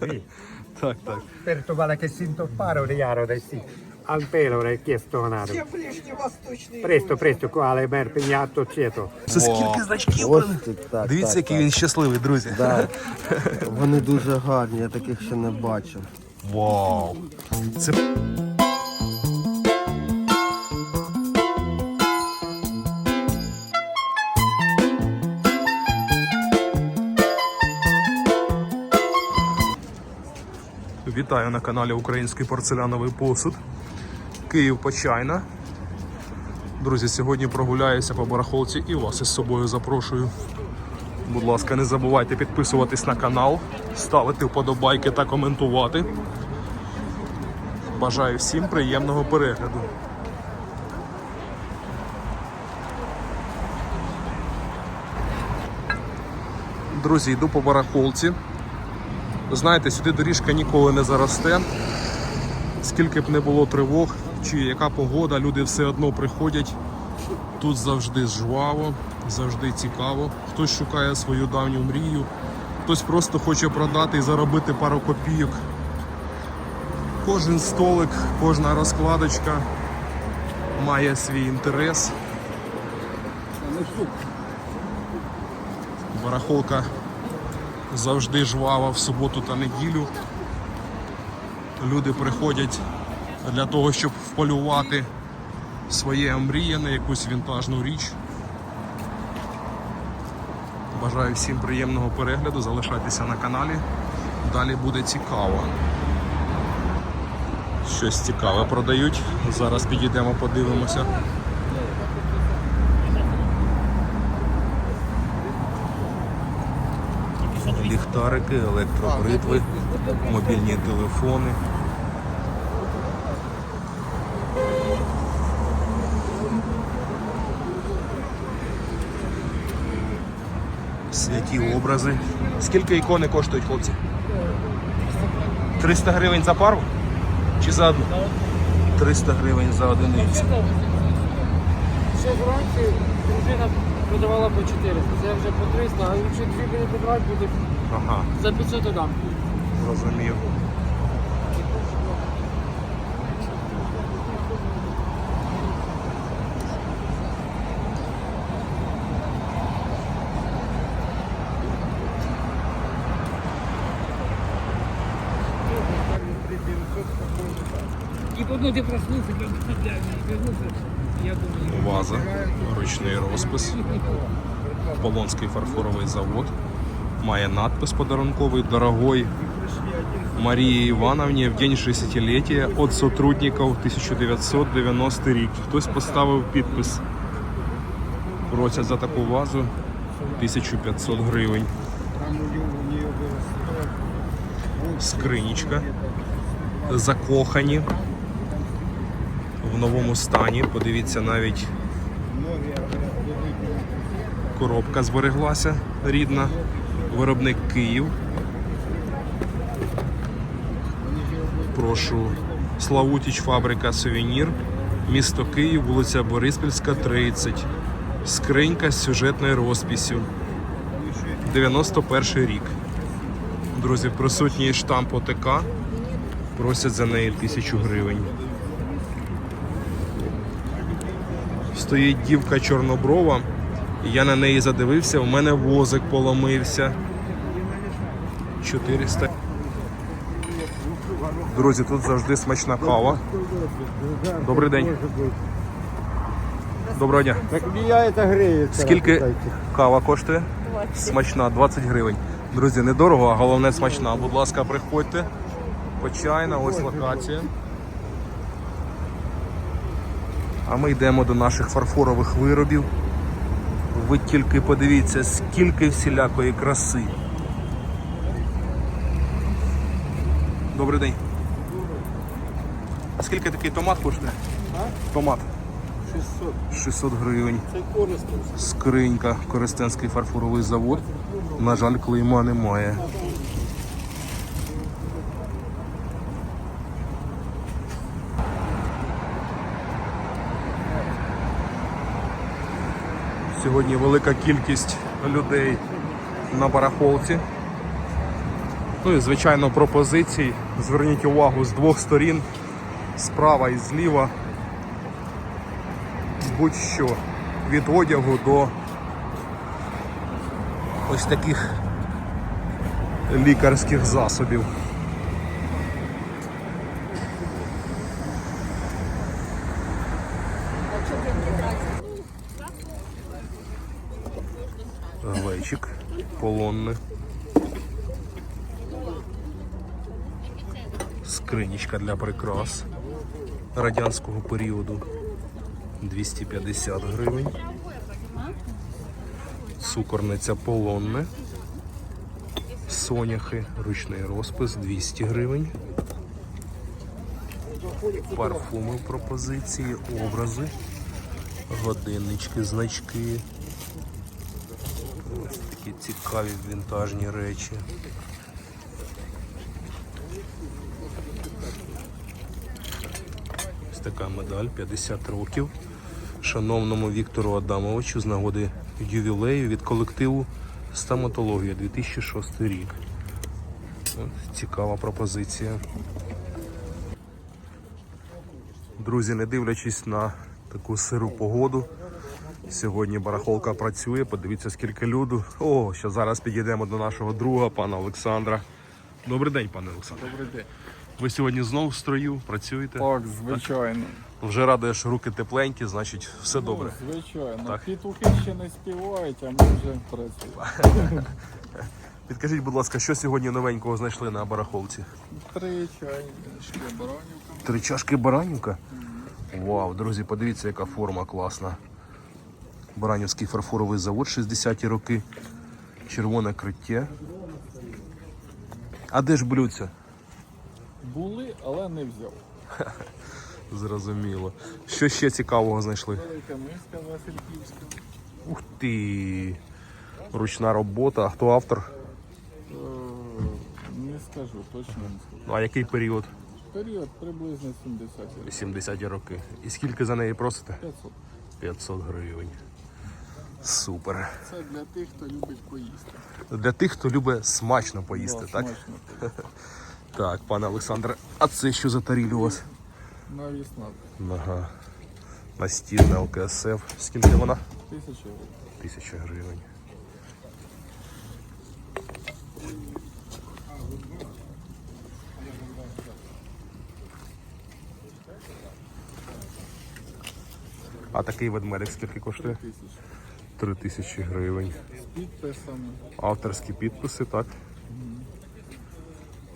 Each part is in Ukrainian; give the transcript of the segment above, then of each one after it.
Sì. Так, так. Per trovare che si intoppare un iaro на. sì. Al pelo è chiesto donato. Все ближневосточные. Presto, presto, qua le mer. Це скільки значків? Ось блин? так, Дивіться, так, який він щасливий, друзі. так. Вони дуже гарні, я таких ще не бачив. Вау. Це Вітаю на каналі Український порцеляновий посуд. Київ Почайна. Друзі, сьогодні прогуляюся по барахолці і вас із собою запрошую. Будь ласка, не забувайте підписуватись на канал, ставити вподобайки та коментувати. Бажаю всім приємного перегляду. Друзі, йду по барахолці. Знаєте, сюди доріжка ніколи не заросте. Скільки б не було тривог, чи яка погода, люди все одно приходять. Тут завжди жваво, завжди цікаво. Хтось шукає свою давню мрію, хтось просто хоче продати і заробити пару копійок. Кожен столик, кожна розкладочка має свій інтерес. Барахолка завжди жвава в суботу та неділю. Люди приходять для того, щоб вполювати своє омріяне, якусь вінтажну річ. Бажаю всім приємного перегляду, залишайтеся на каналі. Далі буде цікаво. Щось цікаве продають. Зараз підійдемо, подивимося. Ліхтарики, електробритви, мобільні телефони. Святі образи. Скільки ікони коштують, хлопці? 300 гривень за пару? Чи за одну? 300 гривень за одиницю. Ще вранці дружина продавала по 400, це вже по 300, а якщо дві буде брати, буде Ага, за 500 дам. зрозумів. І потім ти проснувся, вернувся, я думаю, Ваза, ручний розпис, Полонський фарфоровий завод. Має надпис подарунковий «Дорогой Марії Івановні в день 60-ліття від сотрудників 1990 рік. Хтось поставив підпис. Просять за таку вазу 1500 гривень. Скринічка. Закохані в новому стані. Подивіться, навіть коробка збереглася рідна. Виробник Київ. Прошу. Славутіч, фабрика Сувенір. Місто Київ, вулиця Бориспільська, 30. Скринька з сюжетною розписю. 91 рік. Друзі, присутній штамп ОТК. Просять за неї тисячу гривень. Стоїть дівка чорноброва. Я на неї задивився, у мене возик поломився. 400. Друзі, тут завжди смачна кава. Добрий день. Доброго дня. Так яйця греється. Скільки кава коштує? Смачна, 20 гривень. Друзі, недорого, а головне смачна. Будь ласка, приходьте. Почайна, ось локація. А ми йдемо до наших фарфорових виробів. Ви тільки подивіться, скільки всілякої краси. Добрий день. А скільки такий томат коштує? Томат. 600. 600 гривень. це. Скринька, Коростенський фарфоровий завод. На жаль, клейма немає. Сьогодні велика кількість людей на барахолці. Ну і звичайно пропозицій. Зверніть увагу з двох сторін, справа і зліва. Будь-що від одягу до ось таких лікарських засобів. Полонне. Скринічка для прикрас радянського періоду 250 гривень. Цукорниця полонне. Соняхи, ручний розпис 200 гривень. Парфуми в пропозиції, образи, годиннички, значки. Такі цікаві вінтажні речі. Ось така медаль 50 років. Шановному Віктору Адамовичу з нагоди ювілею від колективу Стоматологія 2006 рік. Цікава пропозиція. Друзі, не дивлячись на таку сиру погоду, сьогодні барахолка працює. Подивіться, скільки люду. О, що зараз підійдемо до нашого друга, пана Олександра. Добрий день, пане Олександр. Добрий день. Ви сьогодні знов в строю, працюєте. Так, звичайно. Вже радує, що руки тепленькі, значить все добре. Ну, звичайно. Так. Петухи ще не співають, а ми вже працюємо. Підкажіть, будь ласка, що сьогодні новенького знайшли на барахолці? Три чайнички, баранівка. Три чашки баранівка. Вау, друзі, подивіться, яка форма класна. Баранівський фарфоровий завод 60-ті роки. Червоне криття. А де ж блюдця? Були, але не взяв. Зрозуміло. Що ще цікавого знайшли? Велика миска Васильківська. Ух ти! Ручна робота. А хто автор? Е, Не скажу, точно не скажу. Ну а який період? Період приблизно 70 років. 70-ті роки. І скільки за неї просите? 500. 500 гривень. Супер. Це для тих, хто любить поїсти. Для тих, хто любить смачно поїсти, Да, так? смачно. Так, пане Олександре, а це що за таріль у вас? Навісна. Ага. Настільна ЛКСФ. Скільки вона? Тисяча гривень. Тисяча гривень. А такий ведмедик скільки коштує? Тисяча. Три тисячі гривень. З підписами. Авторські підписи, так.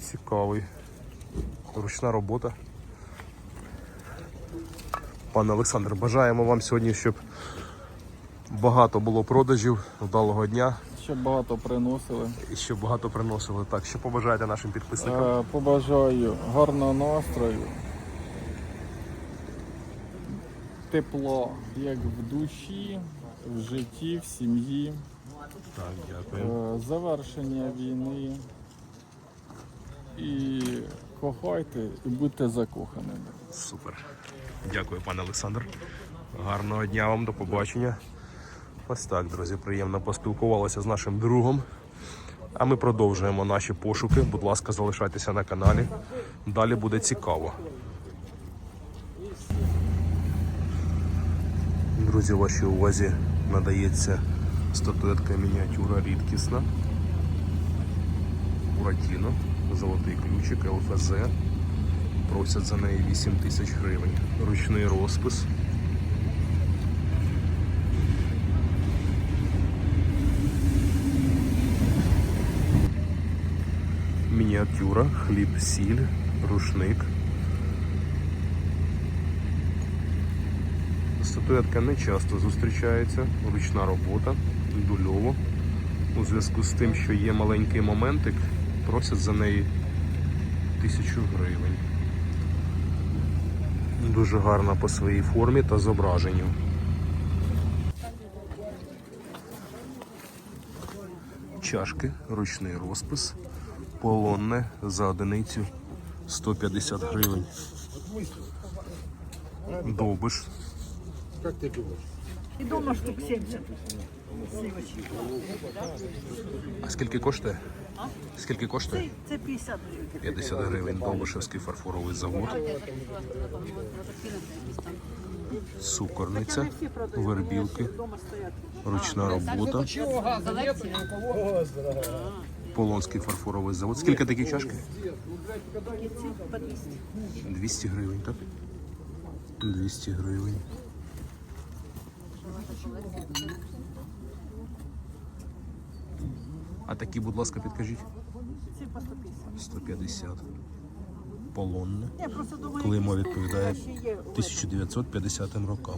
Цікавий. Ручна робота. Пане Олександр, бажаємо вам сьогодні, щоб багато було продажів, вдалого дня Ще багато приносили. і щоб багато приносили. Так, що побажаєте нашим підписникам? Е, Побажаю гарного настрою, тепла як в душі, в житті, в сім'ї, Так, дякую. е, завершення війни. І кохайте і будьте закоханими. Супер. Дякую, пане Олександр. Гарного дня вам, до побачення. Ось так, друзі, приємно поспілкувалися з нашим другом. А ми продовжуємо наші пошуки. Будь ласка, залишайтеся на каналі. Далі буде цікаво. Друзі, вашій увазі надається статуетка мініатюра рідкісна. Буратіно, золотий ключик, ЛФЗ. Просять за неї 8 тисяч гривень. Ручний розпис. Мініатюра, хліб, сіль, рушник. Статуетка не часто зустрічається, ручна робота, дульово. У зв'язку з тим, що є маленький моментик, просять за неї тисячу гривень. Дуже гарна по своїй формі та зображенню. Чашки, ручний розпис, полонне за одиницю 150 гривень. Довбиш. И дома штук 70 сливочек. А скільки коштує? Скільки коштує? Це 50 гривень. 50 гривень Довбишевський фарфоровий завод. Цукорниця, вербілки, ручна робота. Полонський фарфоровий завод. Скільки такі чашки? 200 гривень, так? 200 гривень. А такі, будь ласка, підкажіть. Це по 150. 150. Полонне. Я просто думаю, Клеймо якісь відповідає тут ще є 1950 рокам.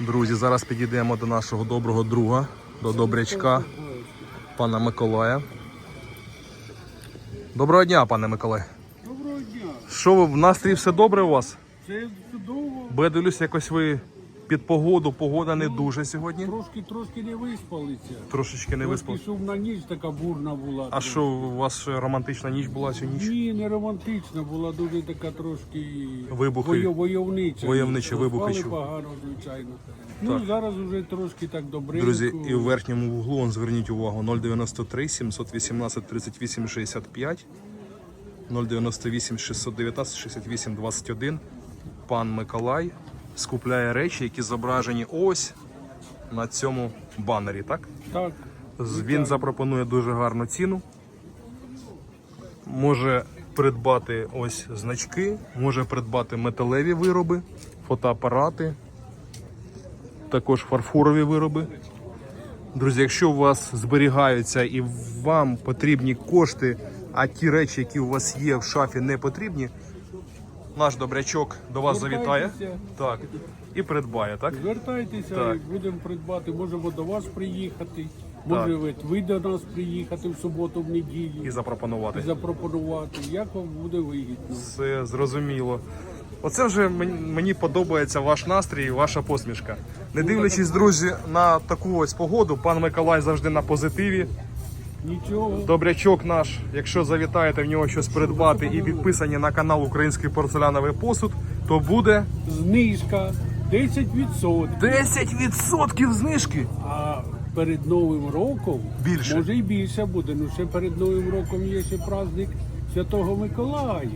Друзі, зараз підійдемо до нашого доброго друга, до добрячка, пана Миколая. Доброго дня, пане Миколай. Доброго дня. Що ви в настрій все добре у вас? Це. Бо я дивлюсь, якось ви під погоду. Погода не дуже сьогодні. Трошки трошки не виспалися. Трошечки не Трошки виспав. шумна ніч така бурна була. А що у вас ще романтична ніч була цю ніч? Ні, не романтична, була дуже така трошки Вибухи. войо- войовнича. Войовничі вибухи Спали чув. погано, звичайно. Ну зараз вже трошки так добренько. Друзі, і в верхньому вуглу он, зверніть увагу 093 718 38 65 098 619 68 21. Пан Миколай скупляє речі, які зображені ось на цьому банері, так? Так. З- Він запропонує дуже гарну ціну. Може придбати ось значки, може придбати металеві вироби, фотоапарати, також фарфорові вироби. Друзі, якщо у вас зберігаються і вам потрібні кошти, а ті речі, які у вас є в шафі, не потрібні, наш добрячок до вас завітає так, і придбає, так? Звертайтеся, Так. будемо придбати. Можемо до вас приїхати. Може ви- ви до нас приїхати в суботу, в неділю. І запропонувати. і запропонувати, як вам буде вигідно. Все зрозуміло. Оце вже мені, мені подобається ваш настрій і ваша посмішка. Не дивлячись, друзі, на таку ось погоду, пан Миколай завжди на позитиві. Нічого. Добрячок наш, якщо завітаєте в нього щось придбати і підписані на канал Український порцеляновий посуд, то буде Знижка 10%. 10% знижки. А перед Новим роком Більше. може і більше буде. Ну ще перед Новим роком є ще праздник Святого Миколая.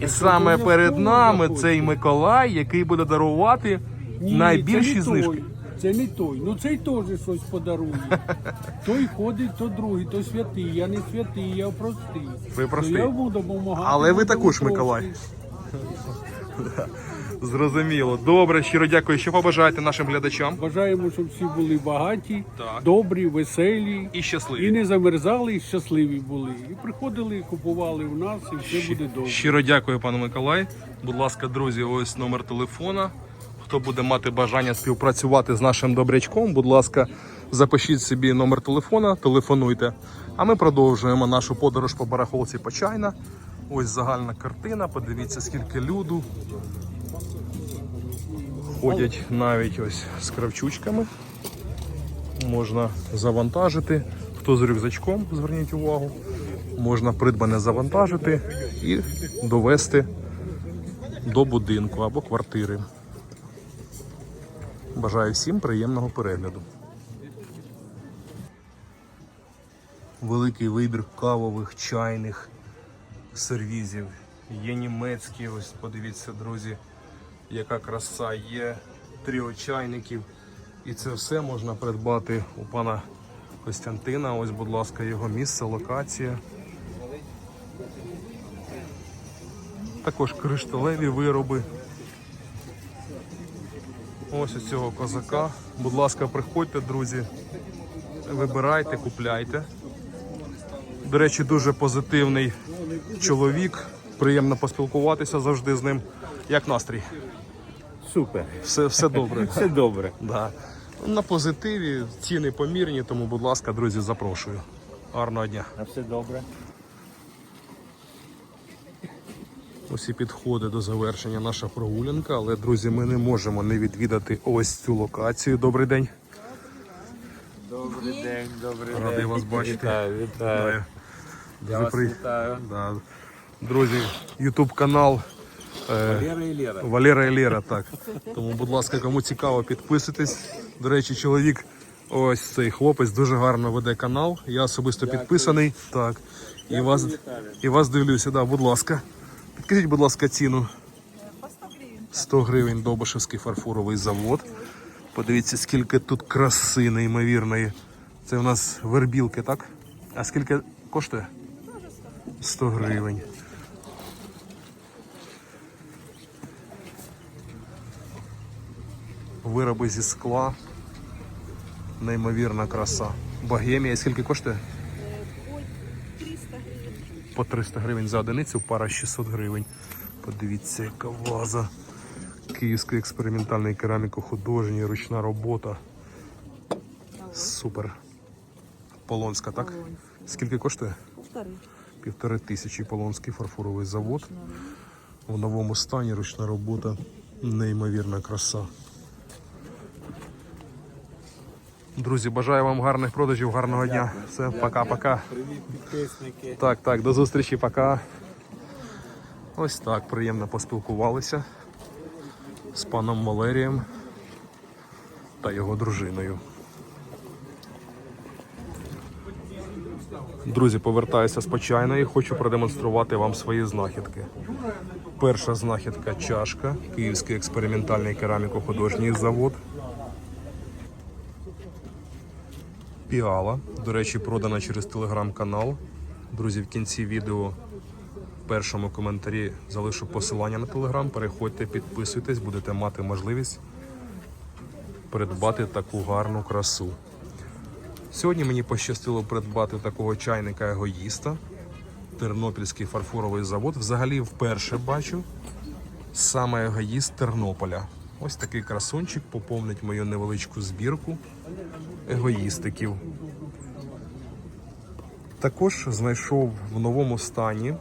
І саме перед нами цей Миколай, який буде дарувати Ні, найбільші це не знижки. Той, це не той. Ну цей теж щось подарує. той ходить, то другий, то святий. Я не святий, я простий. Ви простий. То я йому допомагати. Але ви також. Миколай. Зрозуміло. Добре, щиро дякую. Що побажаєте нашим глядачам? Бажаємо, щоб всі були багаті, Так. добрі, веселі. І щасливі. І не замерзали, і щасливі були. І приходили, купували в нас, і все буде добре. Щиро дякую, пане Миколай. Будь ласка, друзі, ось номер телефона. Хто буде мати бажання співпрацювати з нашим добрячком, будь ласка, запишіть собі номер телефона, телефонуйте. А ми продовжуємо нашу подорож по барахолці Почайна. Ось загальна картина. Подивіться, скільки люду. Ходять навіть ось з кравчучками. Можна завантажити. Хто з рюкзачком, зверніть увагу. Можна придбане завантажити і довести до будинку або квартири. Бажаю всім приємного перегляду. Великий вибір кавових, чайних сервізів. Є німецькі, ось подивіться, друзі, яка краса, є тріо чайників. І це все можна придбати у пана Костянтина. Ось, будь ласка, його місце, локація. Також кришталеві вироби. Ось у цього козака. Будь ласка, приходьте, друзі. Вибирайте, купляйте. До речі, дуже позитивний чоловік. Приємно поспілкуватися завжди з ним. Як настрій? Супер, Все, все добре. все добре. Да. На позитиві, ціни помірні, тому, будь ласка, друзі, запрошую. Гарного дня. А все добре. Ось і підходить до завершення наша прогулянка, але, друзі, ми не можемо не відвідати ось цю локацію. Добрий день. Добрий день, добрий Радий вас бачити. Вітаю, вітаю. Я вас при- вітаю. Да. Друзі, Ютуб канал і Лера. Валера і Лера, так. Тому, будь ласка, кому цікаво, підписуйтесь. До речі, чоловік Ось цей хлопець дуже гарно веде канал. Я особисто підписаний. Так. І вас, і вас дивлюся, да, будь ласка. Підкажіть, будь ласка, ціну. 100 гривень Довбишевський фарфоровий завод. Подивіться, скільки тут краси неймовірної. Це у нас вербілки, так? А скільки коштує? 100 гривень. Вироби зі скла. Неймовірна краса. Богемія скільки коштує? По 300 гривень за одиницю, пара 600 гривень. Подивіться, яка ваза. Київський експериментальний кераміко-художній, ручна робота. Супер. Полонська, так? Скільки коштує? Півтори тисячі Полонський фарфоровий завод. В новому стані ручна робота. Неймовірна краса. Друзі, бажаю вам гарних продажів, гарного дня. Все, пока-пока. Привіт, підписники. Так, так, до зустрічі, пока. Ось так, приємно поспілкувалися з паном Валерієм та його дружиною. Друзі, повертаюся з почайної, хочу продемонструвати вам свої знахідки. Перша знахідка чашка, Київський експериментальний кераміко-художній завод. Піала, до речі, продана через телеграм-канал. Друзі, в кінці відео в першому коментарі залишу посилання на телеграм. Переходьте, підписуйтесь, будете мати можливість придбати таку гарну красу. Сьогодні мені пощастило придбати такого чайника егоїста. Тернопільський фарфоровий завод. Взагалі вперше бачу саме егоїст Тернополя. Ось такий красунчик поповнить мою невеличку збірку егоїстиків. Також знайшов в новому стані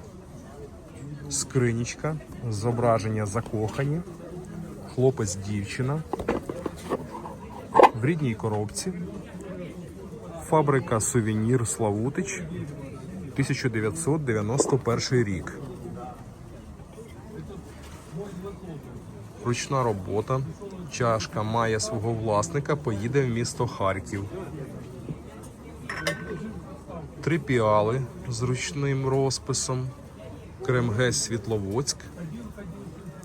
скринічка, зображення закохані, хлопець дівчина в рідній коробці. Фабрика Сувенір Славутич 1991 рік. Ручна робота. Чашка має свого власника, поїде в місто Харків. Три піали з ручним розписом. Кремгес Світловодськ.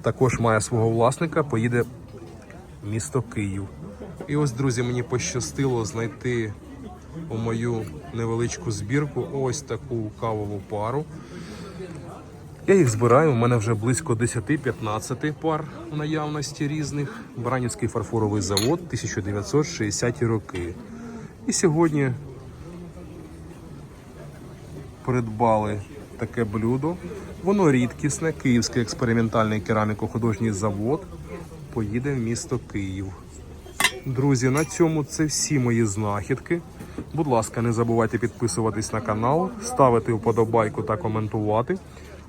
Також має свого власника, поїде в місто Київ. І ось, друзі, мені пощастило знайти у мою невеличку збірку ось таку кавову пару. Я їх збираю. У мене вже близько 10-15 пар в наявності різних. Бранівський фарфоровий завод 1960 роки. І сьогодні придбали таке блюдо. Воно рідкісне, Київський експериментальний кераміко-художній завод. Поїде в місто Київ. Друзі, на цьому це всі мої знахідки. Будь ласка, не забувайте підписуватись на канал, ставити вподобайку та коментувати.